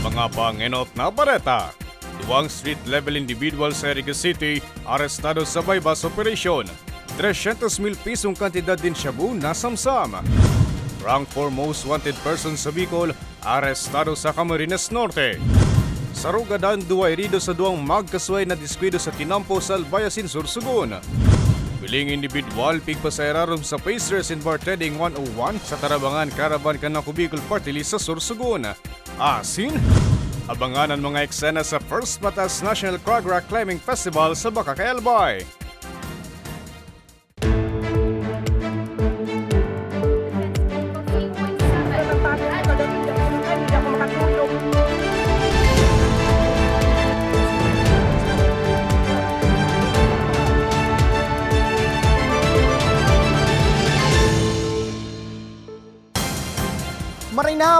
mga panginot na bareta. Duwang street-level individual sa Erica City arestado sa bypass operation. 300 mil pisong kantidad din shabu na samsam. Rank for most wanted person sa Bicol, arestado sa Camarines Norte. Sa Rugadan, duwa irido sa duwang magkasway na diskwido sa Tinampo sa Albayasin, Sursugun. Piling individual, pigpasayararom sa Pacers and Bartending 101 sa Tarabangan Caravan Kanako Bicol Party List sa Sursugun. Asin, abangan ang mga eksena sa First Batas National Rock Climbing Festival sa Bacacalbay.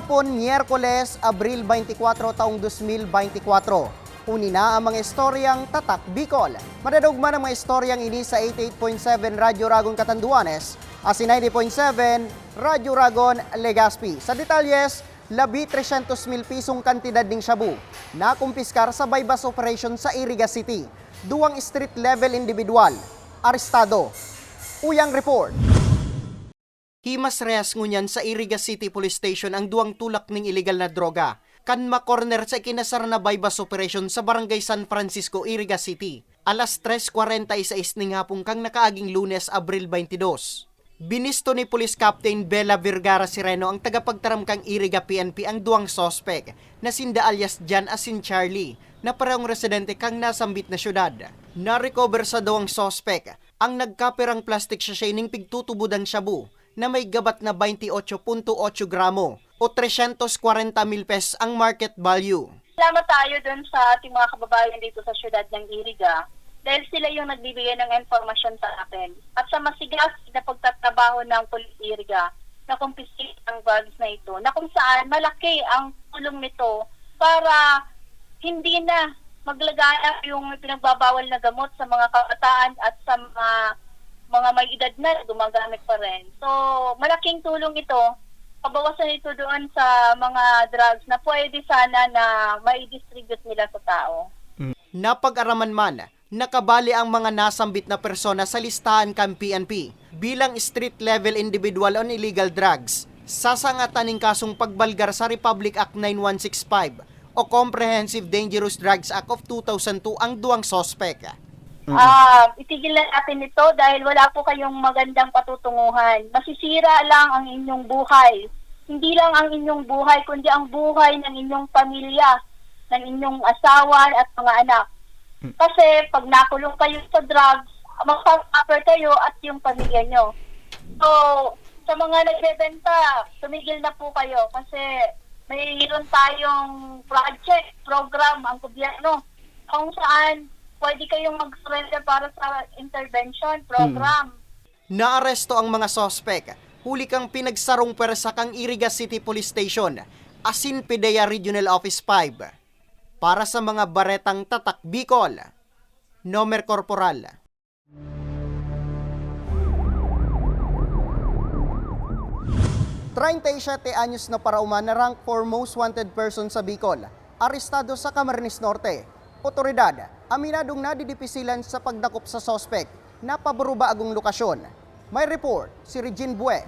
Marinahapon, Miyerkules, Abril 24, taong 2024. Uni na ang mga istoryang Tatak Bicol. Madadugma ang mga istoryang ini sa 88.7 Radyo Ragon Catanduanes at si 90.7 Radyo Ragon Legazpi. Sa detalyes, labi 300 mil pisong kantidad ng shabu na kumpiskar sa bypass operation sa Iriga City. Duwang street level individual. Arestado. Uyang report. Himas rehas ngunyan sa Iriga City Police Station ang duwang tulak ng ilegal na droga. Kan ma-corner sa kinasar na bypass operation sa Barangay San Francisco, Iriga City. Alas 3.46 ng hapong kang nakaaging lunes, Abril 22. Binisto ni Police Captain Bella Vergara Sireno ang tagapagtaram kang Iriga PNP ang duwang sospek na sinda alias Jan Asin Charlie na parehong residente kang nasambit na syudad. Na-recover sa duwang sospek ang nagkapirang plastic sachet ning pigtutubudang shabu na may gabat na 28.8 gramo o 340 mil pesos ang market value. Salamat tayo dun sa ating mga kababayan dito sa syudad ng Iriga dahil sila yung nagbibigay ng informasyon sa akin. At sa masigas na pagtatrabaho ng Police Iriga na kumpisit ang bags na ito, na kung saan malaki ang tulong nito para hindi na maglagaya yung pinagbabawal na gamot sa mga kabataan at sa mga mga may edad na gumagamit pa rin. So, malaking tulong ito pabawasan ito doon sa mga drugs na pwede sana na mai-distribute nila sa tao. Napag-araman man, nakabali ang mga nasambit na persona sa listahan kan PNP bilang street level individual on illegal drugs. Sasangatan ng kasong pagbalgar sa Republic Act 9165 o Comprehensive Dangerous Drugs Act of 2002 ang duwang sospek. Ah, itigil na natin ito dahil wala po kayong magandang patutunguhan. Masisira lang ang inyong buhay. Hindi lang ang inyong buhay, kundi ang buhay ng inyong pamilya, ng inyong asawa at mga anak. Kasi pag nakulong kayo sa drugs, mag-suffer kayo at yung pamilya nyo. So, sa mga nagbebenta, tumigil na po kayo kasi mayroon tayong project, program ang gobyerno kung saan pwede kayong mag-surrender para sa intervention program. Naaresto ang mga sospek. Huli kang pinagsarong pwersa kang Iriga City Police Station, Asin Pidea Regional Office 5. Para sa mga baretang tatak Bicol, Nomer Corporal. Traintay anyos na parauman na rank for most wanted person sa Bicol. Arestado sa Camarines Norte. Otoridad, aminadong nadidipisilan sa pagdakop sa sospek na paboruba agong lokasyon. May report si Regine Bue.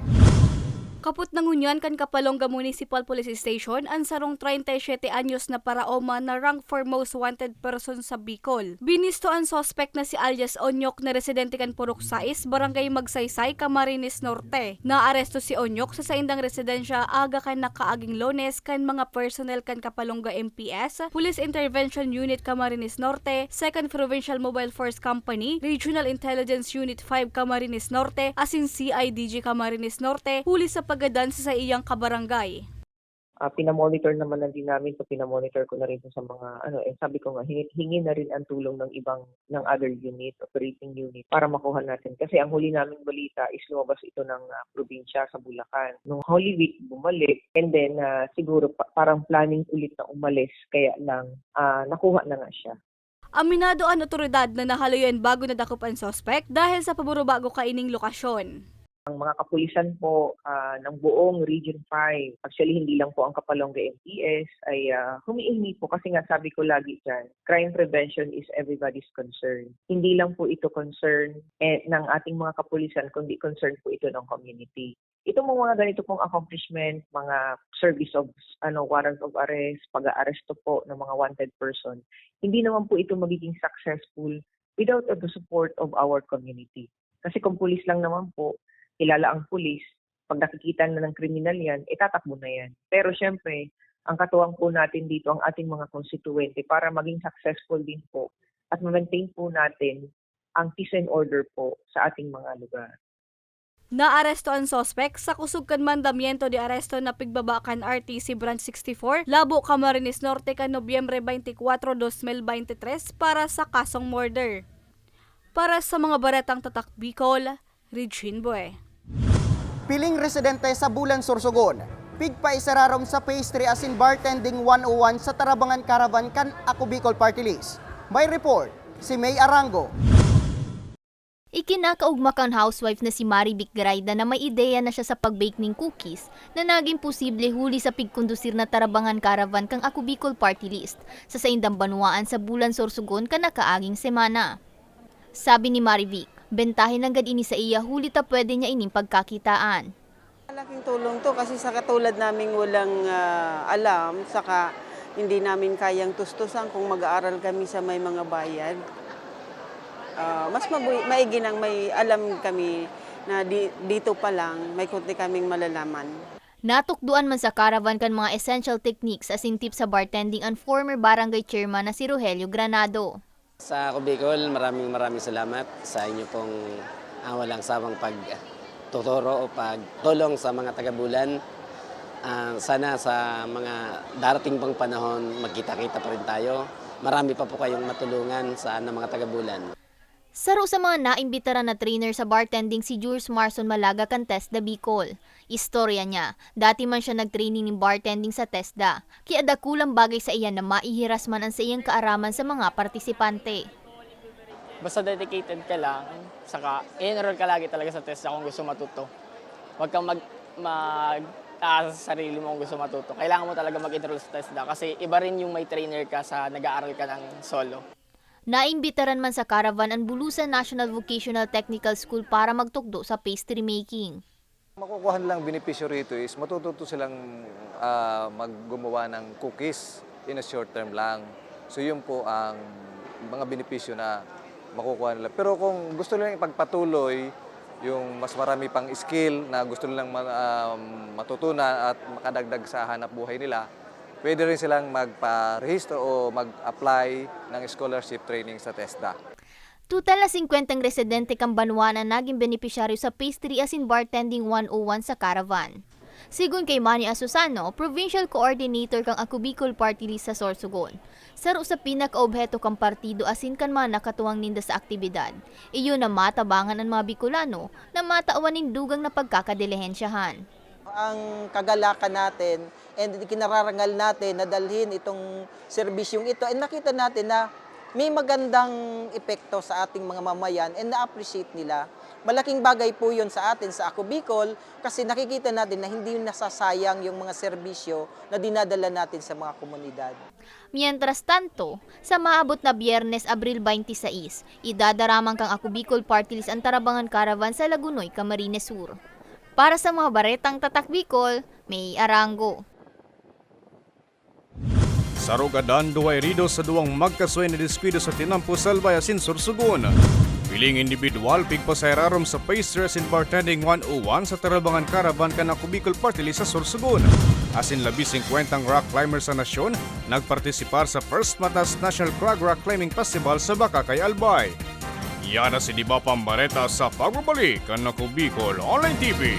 Kaput nangunyan kan Kapalonga Municipal Police Station ang sarong 37 anyos na paraoma na rank for most wanted person sa Bicol. Binisto ang suspect na si alias Onyok na residente kan Purok 6, Barangay Magsaysay, Camarines Norte. Naaresto si Onyok sa saindang residensya aga kan nakaaging lones kan mga personnel kan Kapalonga MPS, Police Intervention Unit Camarines Norte, 2nd Provincial Mobile Force Company, Regional Intelligence Unit 5 Camarines Norte, asin CIDG Camarines Norte, huli sa pagadan sa sa iyang kabarangay. uh, pinamonitor naman na din namin so pinamonitor ko na rin sa mga ano eh sabi ko nga hingi, hingi na rin ang tulong ng ibang ng other unit operating unit para makuha natin kasi ang huli naming balita is lumabas ito ng ah, probinsya sa Bulacan nung Holy Week bumalik and then ah, siguro pa- parang planning ulit na umalis kaya lang ah, nakuha na nga siya Aminado ang otoridad na nahaloyan bago nadakop ang suspect dahil sa paburubago kaining lokasyon. Ang mga kapulisan po ah, ng buong Region 5, actually hindi lang po ang Kapalongga MPS, ay ah, humihingi po kasi nga sabi ko lagi dyan, crime prevention is everybody's concern. Hindi lang po ito concern eh, ng ating mga kapulisan, kundi concern po ito ng community. Ito mga ganito pong accomplishment, mga service of ano warrant of arrest, pag-aaresto po ng mga wanted person, hindi naman po ito magiging successful without the support of our community. Kasi kung pulis lang naman po, kilala ang pulis, pag nakikita na ng kriminal yan, itatakbo na yan. Pero syempre, ang katuwang po natin dito ang ating mga konstituente para maging successful din po at ma-maintain po natin ang peace and order po sa ating mga lugar. Naaresto ang sospek sa kusugkan mandamiento de aresto na pigbabakan RTC Branch 64, Labo Camarines Norte ka Nobyembre 24, 2023 para sa kasong murder. Para sa mga baretang tatak Bicol, Regine Boy. Piling residente sa Bulan Sorsogon. Pigpa isararom sa pastry as in bartending 101 sa Tarabangan Caravan kan Ako Bicol Party List. By report, si May Arango. Ikinakaugmak ang housewife na si Marivic Graida na may ideya na siya sa pag-bake ng cookies na naging posible huli sa pigkondusir na tarabangan caravan kang Ako Bicol Party List sa saindang banwaan sa bulan Sorsogon ka nakaaging semana. Sabi ni Marivic, bentahin ng ini sa iya huli ta pwede niya ining pagkakitaan. Malaking tulong to kasi sa katulad naming walang ah, alam, saka hindi namin kayang tustusan kung mag-aaral kami sa may mga bayad. Ah, mas mabuhi, maigi nang may alam kami na di- dito pa lang may kunti kaming malalaman. Natukduan man sa caravan kan mga essential techniques as in tips sa bartending ang former barangay chairman na si Rogelio Granado. Sa ako Bicol, maraming maraming salamat sa inyo pong ang walang sawang pagtuturo o pagtulong sa mga taga-bulan. Ah, sana sa mga darating pang panahon, magkita-kita pa rin tayo. Marami pa po kayong matulungan sa mga taga-bulan. Saro sa mga naimbitara na trainer sa bartending si Jules Marson Malaga kan Tesda Bicol. Istorya niya, dati man siya nagtraining ng bartending sa Tesda, kaya dakulang bagay sa iyan na maihiras man ang sa iyang kaaraman sa mga partisipante. basta dedicated ka lang, saka enroll ka lagi talaga sa test kung gusto matuto. Huwag kang mag, mag taas sa sarili mo kung gusto matuto. Kailangan mo talaga mag-enroll sa TESDA kasi iba rin yung may trainer ka sa nag-aaral ka ng solo. Naimbitaran man sa caravan ang Bulusan National Vocational Technical School para magtukdo sa pastry making. Makukuha nilang benepisyo rito is matututo silang ah, maggumawa ng cookies in a short term lang. So yun po ang mga benepisyo na makukuha nila. Pero kung gusto nilang ipagpatuloy yung mas marami pang skill na gusto nilang um, matutunan at makadagdag sa hanap buhay nila, pwede rin silang magpa-register o mag-apply ng scholarship training sa TESDA. Total na 50 residente kang banwa na naging benepisyaryo sa pastry as in bartending 101 sa caravan. Sigun kay Manny Asusano, Provincial Coordinator kang Ako Bicol Party List sa Sorsogon. Saro sa pinaka-obheto kang partido asin kan man nakatuwang ninda sa aktibidad. Iyon na matabangan ang mga Bicolano na mataawanin dugang na pagkakadelehensyahan. Ang kagalakan natin and kinararangal natin na dalhin itong serbisyong ito and nakita natin na may magandang epekto sa ating mga mamayan and na-appreciate nila. Malaking bagay po yun sa atin sa Ako Bicol kasi nakikita natin na hindi nasasayang yung mga serbisyo na dinadala natin sa mga komunidad. Mientras tanto, sa maabot na Biyernes, Abril 26, idadaramang kang Ako Bicol Party List ang Tarabangan Caravan sa Lagunoy, Camarines Sur. Para sa mga baretang tatak Bicol, may Arango. Sarugadan duway rido sa duwang magkasuy na despido sa Tinampo Salbay asin Sursugun. Piling individual pigpasayrarom sa Pastries and Bartending 101 sa Tarabangan Caravan ka na Kubicol Party List sa Sursugun. Asin labis 50 rock climber sa nasyon nagpartisipar sa First Matas National Crag Rock Climbing Festival sa Bakakay Albay. Yan na si Diba Pambareta sa pagbabalik ka na Kubicol Online TV.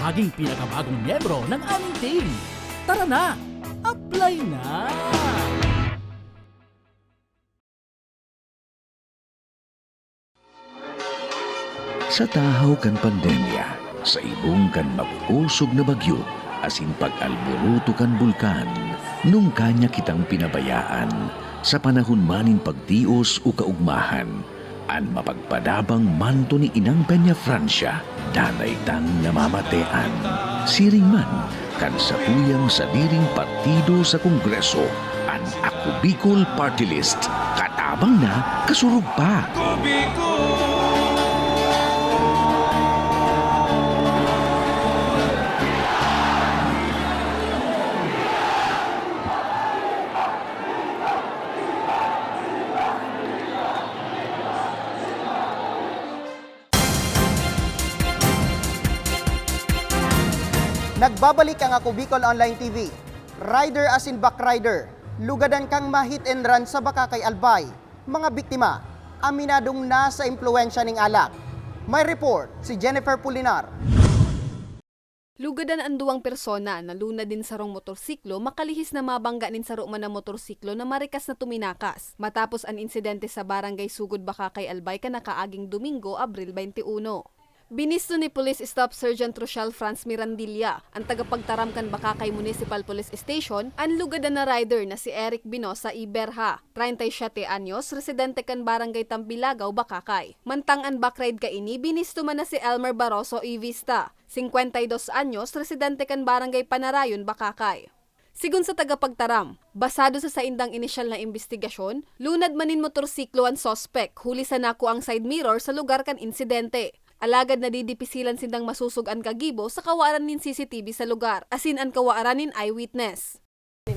maging pinakabagong miyembro ng aming team. Tara na! Apply na! Sa tahaw kan pandemya, sa ibong kan mapuusog na bagyo, asin pag-alburuto kan bulkan, nung kanya kitang pinabayaan, sa panahon manin pagtios o kaugmahan, an mapagpadabang manto ni Inang Peña Francia, danay tang namamatean. Siring man, kan sa diring partido sa Kongreso, an Ako Bicol Party List, katabang na, kasurug pa. Nagbabalik ang Ako Bicol Online TV. Rider as in back rider. Lugadan kang ma-hit and run sa Bakakay Albay. Mga biktima, aminadong nasa impluensya ng alak. May report si Jennifer Pulinar. Lugadan ang duwang persona na luna din sa rong motorsiklo makalihis na mabangga nin sa man na motorsiklo na marikas na tuminakas. Matapos ang insidente sa barangay Sugod Bakakay Albay ka nakaaging Domingo, Abril 21. Binisto ni Police Staff Sergeant Rochelle Franz Mirandilla, ang tagapagtaram kan Bakakay Municipal Police Station, ang lugadan na rider na si Eric Binosa Iberha, 37 anyos, residente kan Barangay Tambilagaw, Bakakay. Mantang ang backride ka ini, binisto man na si Elmer Barroso Ivista, 52 anyos, residente kan Barangay Panarayon, Bakakay. Sigun sa tagapagtaram, basado sa saindang inisyal na investigasyon, lunad manin motorsiklo ang sospek, huli sa nako ang side mirror sa lugar kan insidente. Alagad na didipisilan sindang masusog ang kagibo sa kawaran nin CCTV sa lugar, asin ang kawaran nin eyewitness.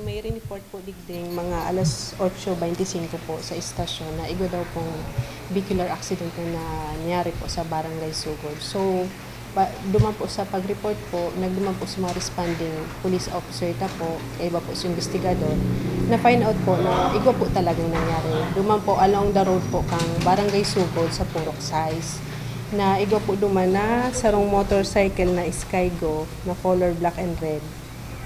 May report po digding mga alas 8.25 po sa istasyon na igo daw pong vehicular accident na nangyari po sa Barangay Sugod. So, duman po sa pag-report po, nagduman po sa mga responding police officer ta po, iba po sa investigador, na find out po na igo po talagang nangyari. Duman po along the road po kang Barangay Sugod sa Purok Size na igo po duman na sarong motorcycle na Skygo na color black and red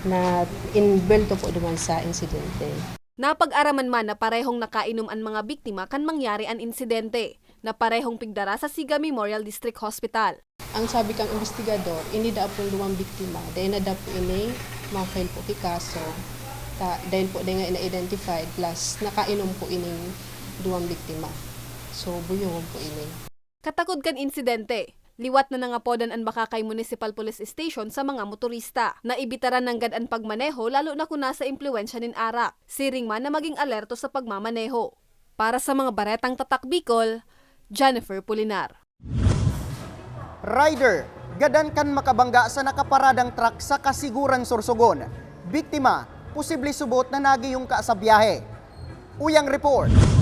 na inbelto po duman sa insidente. Napag-araman man na parehong nakainom ang mga biktima kan mangyari ang insidente, na parehong pigdara sa Siga Memorial District Hospital. Ang sabi kang investigador, ini da po duwang biktima, dahil na da po ini ma-file po kaso, ta, dahil po dahil nga ina-identified, plus nakainom po ining duwang biktima. So, buyong po ini. Katakod kan insidente, liwat na nangapodan ang Bakakay Municipal Police Station sa mga motorista na ibitaran ng gadaan pagmaneho lalo na kung nasa impluensya nin arak. Siring man na maging alerto sa pagmamaneho. Para sa mga baretang tatak Bicol, Jennifer Pulinar. Rider, gadan kan makabangga sa nakaparadang truck sa Kasiguran, Sorsogon. Biktima, posible subot na nagiyong ka sa biyahe. Uyang report.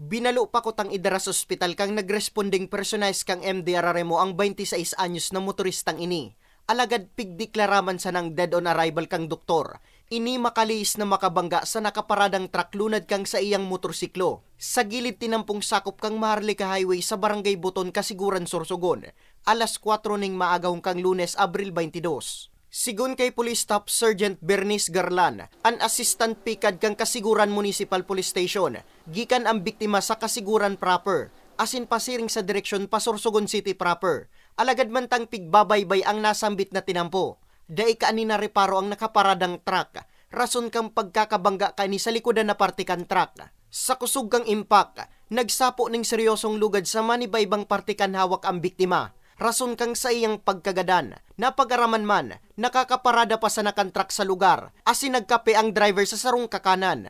Binalo pa ko tang idara sa ospital kang nagresponding personalized kang MDR mo ang 26 anyos na motoristang ini. Alagad pigdeklaraman sa nang dead on arrival kang doktor. Ini makaliis na makabangga sa nakaparadang truck lunad kang sa iyang motorsiklo. Sa gilid tinampong sakop kang Maharlika Highway sa Barangay Buton, Kasiguran, Sorsogon. Alas 4 ning maagaw kang lunes, Abril 22. Sigun kay Police Staff Sergeant Bernice Garlan, an assistant pikad kang Kasiguran Municipal Police Station, gikan ang biktima sa Kasiguran proper, asin pasiring sa direksyon Pasursugon City proper. Alagad man tang pigbabaybay ang nasambit na tinampo. Dai ka ani na reparo ang nakaparadang truck, rason kang pagkakabangga ka ni sa likodan na parte kan truck. Sa kusog kang impact, nagsapo ning seryosong lugad sa manibaybang parte kan hawak ang biktima. Rason kang sa iyang pagkagadan, napag-araman man, nakakaparada pa sa nakantrak sa lugar, asin nagkape ang driver sa sarong kakanan.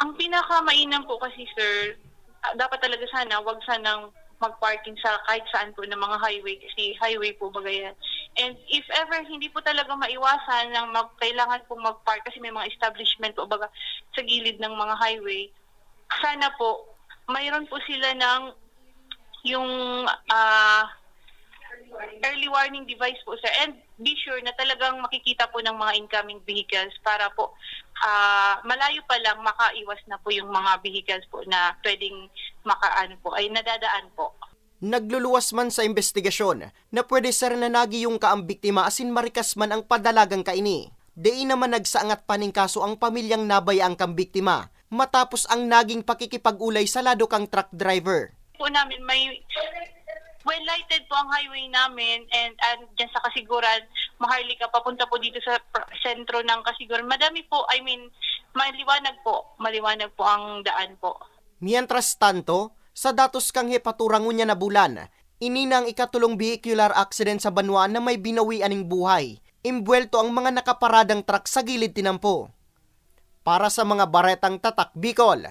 Ang pinakamainam po kasi sir, ah, dapat talaga sana wag sanang mag-parking sa kahit saan po ng mga highway kasi highway po bagayan. And if ever hindi po talaga maiwasan ng mag, kailangan po mag-park kasi may mga establishment po baga sa gilid ng mga highway, sana po mayroon po sila ng yung ah, early warning device po sir and be sure na talagang makikita po ng mga incoming vehicles para po ah, malayo pa lang makaiwas na po yung mga vehicles po na pwedeng makaano po ay nadadaan po. Nagluluwas man sa investigasyon na pwede sa nanagi yung kaang biktima asin marikas man ang padalagang kaini. Di naman nagsaangat paning kaso ang pamilyang nabaya ang kang biktima matapos ang naging pakikipag-ulay sa lado kang truck driver. Po namin may well lighted po ang highway namin and, and dyan sa Kasiguran, Maharlika papunta po dito sa sentro ng Kasiguran. Madami po, I mean, maliwanag po, maliwanag po ang daan po. Mientras tanto, sa datos kang hepaturango niya na bulan, ininang ikatulong vehicular accident sa Banwa na may binawi aning buhay. Imbuelto ang mga nakaparadang truck sa gilid tinampo. Para sa mga baretang tatak Bicol,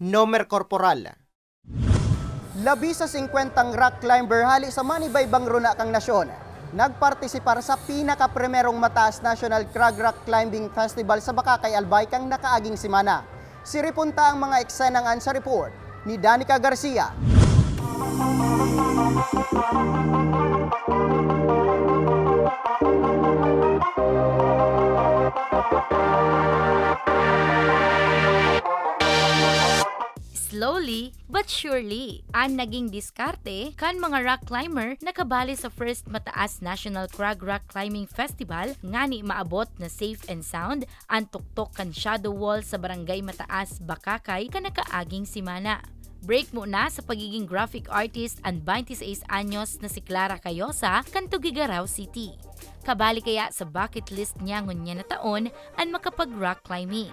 Nomer Corporal. Labi sa 50 rock climber hali sa manibaybang runa kang nasyon, nagpartisipar sa pinaka-primerong mataas National Crag Rock Climbing Festival sa Bakakay Albay kang nakaaging simana. Siripunta ang mga eksenangan sa report ni Danica Garcia. Slowly but surely, ang naging diskarte kan mga rock climber nakabali sa first mataas National Crag Rock Climbing Festival ngani maabot na safe and sound ang tuktok kan shadow wall sa barangay Mataas, Bakakay kanakaaging simana. Break mo na sa pagiging graphic artist ang 26 anyos na si Clara Cayosa kan Tugigaraw City. Kabali kaya sa bucket list niya ngunya na taon ang makapag rock climbing.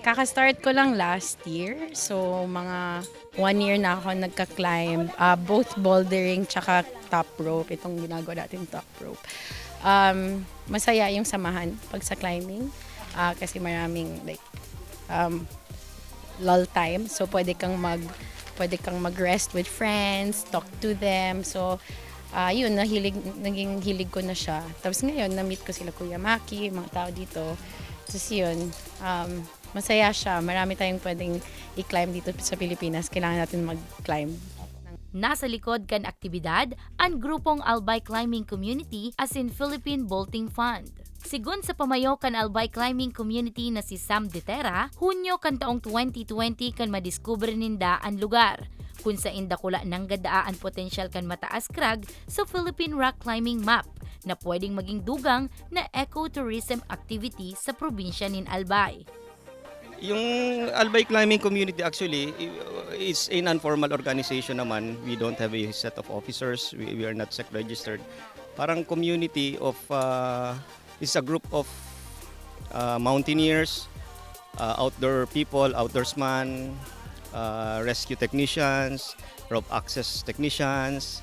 Kaka-start ko lang last year. So, mga one year na ako nagka-climb. uh, both bouldering tsaka top rope. Itong ginagawa natin top rope. Um, masaya yung samahan pag sa climbing. uh, kasi maraming like um, lull time. So, pwede kang mag pwede kang mag-rest with friends, talk to them. So, ah yun, nahilig, naging hilig ko na siya. Tapos ngayon, na-meet ko sila Kuya Maki, mga tao dito. Tapos yun, um, masaya siya. Marami tayong pwedeng i-climb dito sa Pilipinas. Kailangan natin mag-climb. Nasa likod kan aktibidad ang grupong Albay Climbing Community as in Philippine Bolting Fund. Sigun sa pamayo kan Albay Climbing Community na si Sam Detera, Hunyo kan taong 2020 kan madiskubre ninda ang lugar kung sa indakula ng gadaan potensyal kan mataas krag sa Philippine Rock Climbing Map na pwedeng maging dugang na ecotourism activity sa probinsya nin Albay. Yung Albay Climbing Community actually is a non-formal organization naman. We don't have a set of officers. We, we are not SEC registered. Parang community of, uh, is a group of uh, mountaineers, uh, outdoor people, outdoorsmen, uh, rescue technicians, rope access technicians,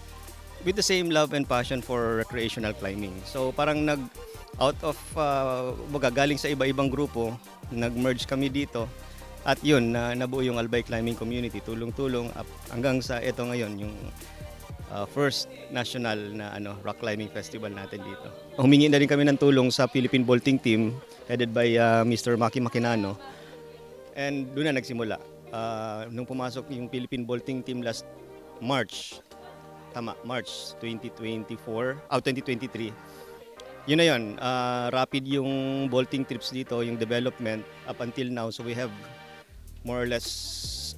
with the same love and passion for recreational climbing. So parang nag out of uh, galing sa iba-ibang grupo, nag-merge kami dito. At yun, na nabuo yung Albay Climbing Community, tulong-tulong up, hanggang sa ito ngayon, yung uh, first national na ano rock climbing festival natin dito. Humingi na rin kami ng tulong sa Philippine Bolting Team headed by uh, Mr. Maki Makinano. And doon na nagsimula. Uh, nung pumasok yung Philippine Bolting Team last March, tama, March 2024, oh, 2023. Yun na yun, uh, rapid yung bolting trips dito, yung development up until now. So we have more or less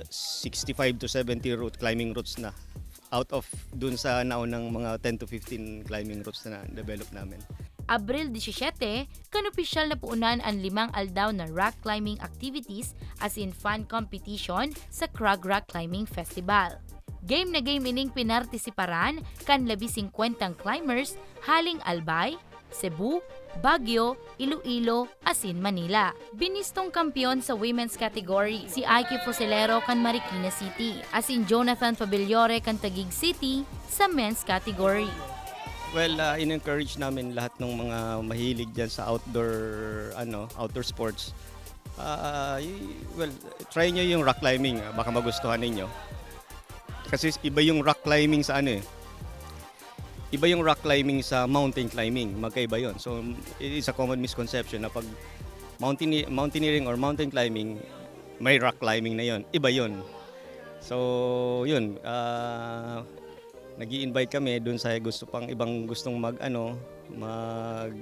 65 to 70 route climbing routes na out of dun sa naunang mga 10 to 15 climbing routes na develop namin. Abril 17, kanopisyal na puunan ang limang aldaw na rock climbing activities as in fun competition sa Krag Rock Climbing Festival. Game na game ining pinartisiparan kan labi 50 climbers haling Albay, Cebu, Baguio, Iloilo, asin Manila. Binistong kampiyon sa women's category si Aiki Fusilero kan Marikina City, asin Jonathan Pabellore kan Taguig City sa men's category. Well, uh, in-encourage namin lahat ng mga mahilig dyan sa outdoor ano, outdoor sports. Uh, well, try nyo yung rock climbing, ah, baka magustuhan ninyo. Kasi iba yung rock climbing sa ano eh. Iba yung rock climbing sa mountain climbing, magkaiba yon. So it is a common misconception na pag mountain mountaineering or mountain climbing, may rock climbing na yon. Iba yon. So yun, uh, nag invite kami doon sa gusto pang ibang gustong mag ano mag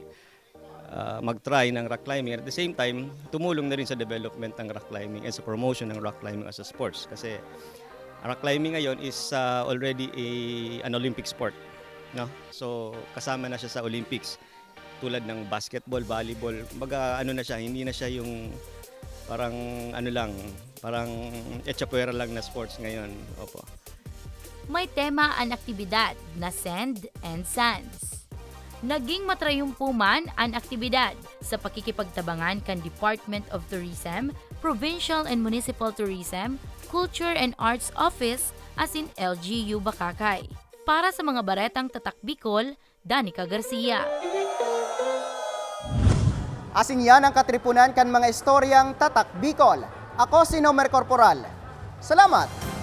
ah, mag-try ng rock climbing at the same time tumulong na rin sa development ng rock climbing and sa promotion ng rock climbing as a sports kasi rock climbing ngayon is ah, already a, an Olympic sport no so kasama na siya sa Olympics tulad ng basketball volleyball baga ano na siya hindi na siya yung parang ano lang parang etchapuera lang na sports ngayon opo may tema ang aktibidad na Sand and Sands. Naging matrayumpuman ang aktibidad sa pakikipagtabangan kan Department of Tourism, Provincial and Municipal Tourism, Culture and Arts Office as in LGU Bakakay. Para sa mga baretang tatak Bicol, Danica Garcia. Asin yan ang katripunan kan mga istoryang Tatak Bicol. Ako si Nomer Corporal. Salamat!